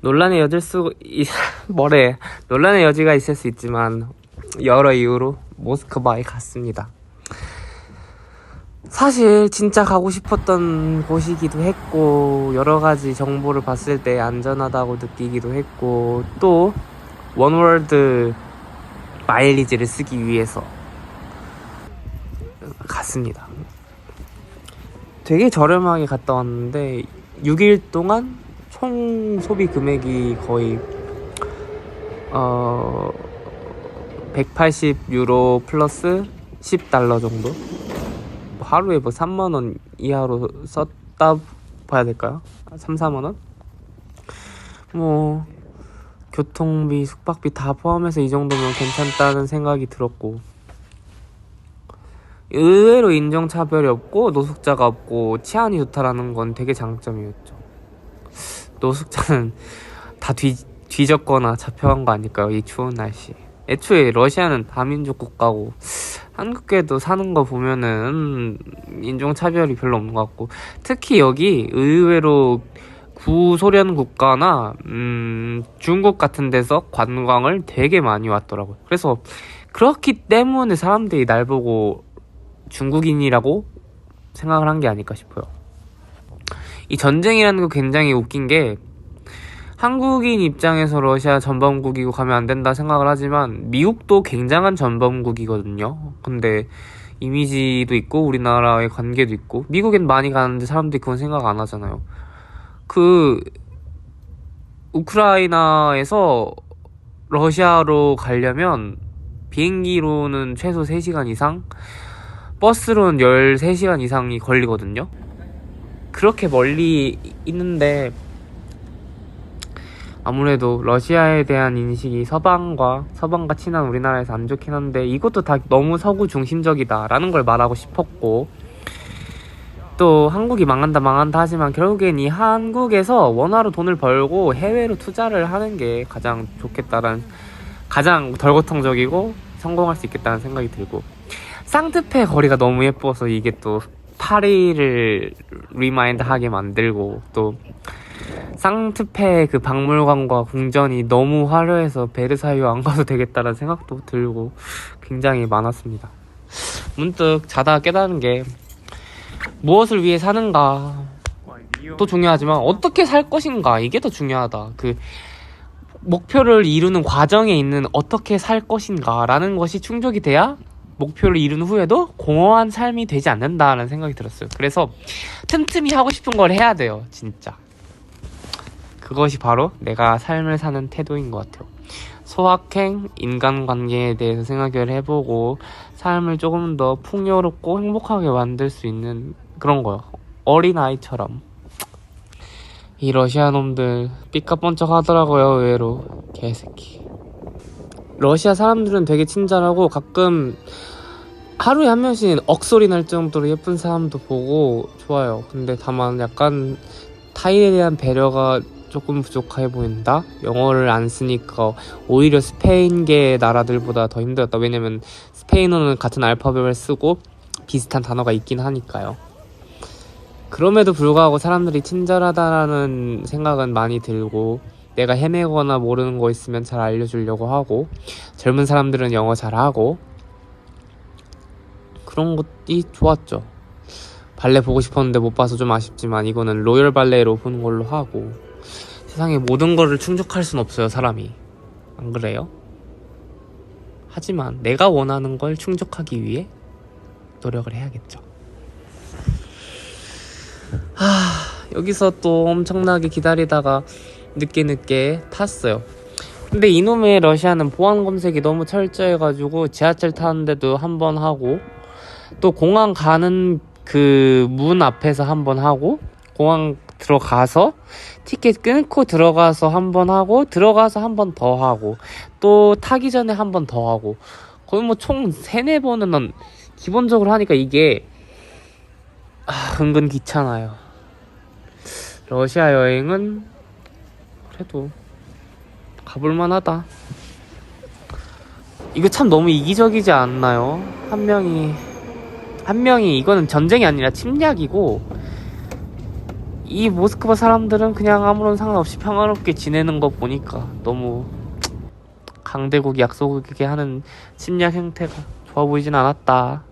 논란의 여질 수 이- 뭐래 논란의 여지가 있을 수 있지만 여러 이유로 모스크바에 갔습니다. 사실 진짜 가고 싶었던 곳이기도 했고 여러 가지 정보를 봤을 때 안전하다고 느끼기도 했고 또 원월드 마일리지를 쓰기 위해서 갔습니다. 되게 저렴하게 갔다 왔는데 6일 동안 총 소비 금액이 거의 어 180 유로 플러스 10달러 정도? 뭐 하루에 뭐 3만 원 이하로 썼다 봐야 될까요? 3, 4만 원? 뭐 교통비, 숙박비 다 포함해서 이 정도면 괜찮다는 생각이 들었고 의외로 인종차별이 없고 노숙자가 없고 치안이 좋다라는 건 되게 장점이었죠. 노숙자는 다 뒤, 뒤졌거나 잡혀간 거 아닐까요? 이 추운 날씨. 애초에 러시아는 다민족 국가고 한국에도 사는 거 보면은 음, 인종차별이 별로 없는 것 같고 특히 여기 의외로 구소련 국가나 음, 중국 같은 데서 관광을 되게 많이 왔더라고요. 그래서 그렇기 때문에 사람들이 날 보고 중국인이라고 생각을 한 게 아닐까 싶어요. 이 전쟁이라는 거 굉장히 웃긴 게 한국인 입장에서 러시아 전범국이고 가면 안 된다 생각을 하지만 미국도 굉장한 전범국이거든요. 근데 이미지도 있고 우리나라의 관계도 있고 미국엔 많이 가는데 사람들이 그건 생각 안 하잖아요. 그 우크라이나에서 러시아로 가려면 비행기로는 최소 3시간 이상 버스로는 13시간 이상이 걸리거든요. 그렇게 멀리 있는데 아무래도 러시아에 대한 인식이 서방과 서방과 친한 우리나라에서 안 좋긴 한데 이것도 다 너무 서구 중심적이다라는 걸 말하고 싶었고 또 한국이 망한다 망한다 하지만 결국엔 이 한국에서 원화로 돈을 벌고 해외로 투자를 하는 게 가장 좋겠다라는 가장 덜 고통적이고 성공할 수 있겠다는 생각이 들고. 상트페 거리가 너무 예뻐서 이게 또 파리를 리마인드 하게 만들고 또 상트페 그 박물관과 궁전이 너무 화려해서 베르사유 안 가도 되겠다라는 생각도 들고 굉장히 많았습니다. 문득 자다가 깨달은 게 무엇을 위해 사는가 또 중요하지만 어떻게 살 것인가 이게 더 중요하다. 그 목표를 이루는 과정에 있는 어떻게 살 것인가라는 것이 충족이 돼야 목표를 이룬 후에도 공허한 삶이 되지 않는다라는 생각이 들었어요. 그래서 틈틈이 하고 싶은 걸 해야 돼요, 진짜. 그것이 바로 내가 삶을 사는 태도인 것 같아요. 소확행, 인간관계에 대해서 생각을 해보고 삶을 조금 더 풍요롭고 행복하게 만들 수 있는 그런 거요. 어린아이처럼. 이 러시아 놈들 삐까뻔쩍 하더라고요, 의외로. 개새끼. 러시아 사람들은 되게 친절하고 가끔 하루에 한 명씩 억소리 날 정도로 예쁜 사람도 보고 좋아요. 근데 다만 약간 타인에 대한 배려가 조금 부족해 보인다? 영어를 안 쓰니까 오히려 스페인계 나라들보다 더 힘들었다. 왜냐면 스페인어는 같은 알파벳을 쓰고 비슷한 단어가 있긴 하니까요. 그럼에도 불구하고 사람들이 친절하다라는 생각은 많이 들고 내가 헤매거나 모르는 거 있으면 잘 알려주려고 하고 젊은 사람들은 영어 잘하고 그런 것이 좋았죠. 발레 보고 싶었는데 못 봐서 좀 아쉽지만 이거는 로열 발레로 보는 걸로 하고 세상에 모든 거를 충족할 순 없어요 사람이 안 그래요? 하지만 내가 원하는 걸 충족하기 위해 노력을 해야겠죠. 하, 여기서 또 엄청나게 기다리다가 늦게 늦게 탔어요. 근데 이놈의 러시아는 보안 검색이 너무 철저해가지고 지하철 타는데도 한 번 하고 또 공항 가는 그 문 앞에서 한 번 하고 공항 들어가서 티켓 끊고 들어가서 한 번 하고 들어가서 한 번 더 하고 또 타기 전에 한 번 더 하고 거의 뭐 총 세네 번은 기본적으로 하니까 이게 아, 은근 귀찮아요. 러시아 여행은 그래도 가볼만 하다. 이거 참 너무 이기적이지 않나요? 한 명이 한 명이 이거는 전쟁이 아니라 침략이고 이 모스크바 사람들은 그냥 아무런 상관없이 평화롭게 지내는 거 보니까 너무 강대국이 약소국에게 하는 침략 행태가 좋아 보이진 않았다.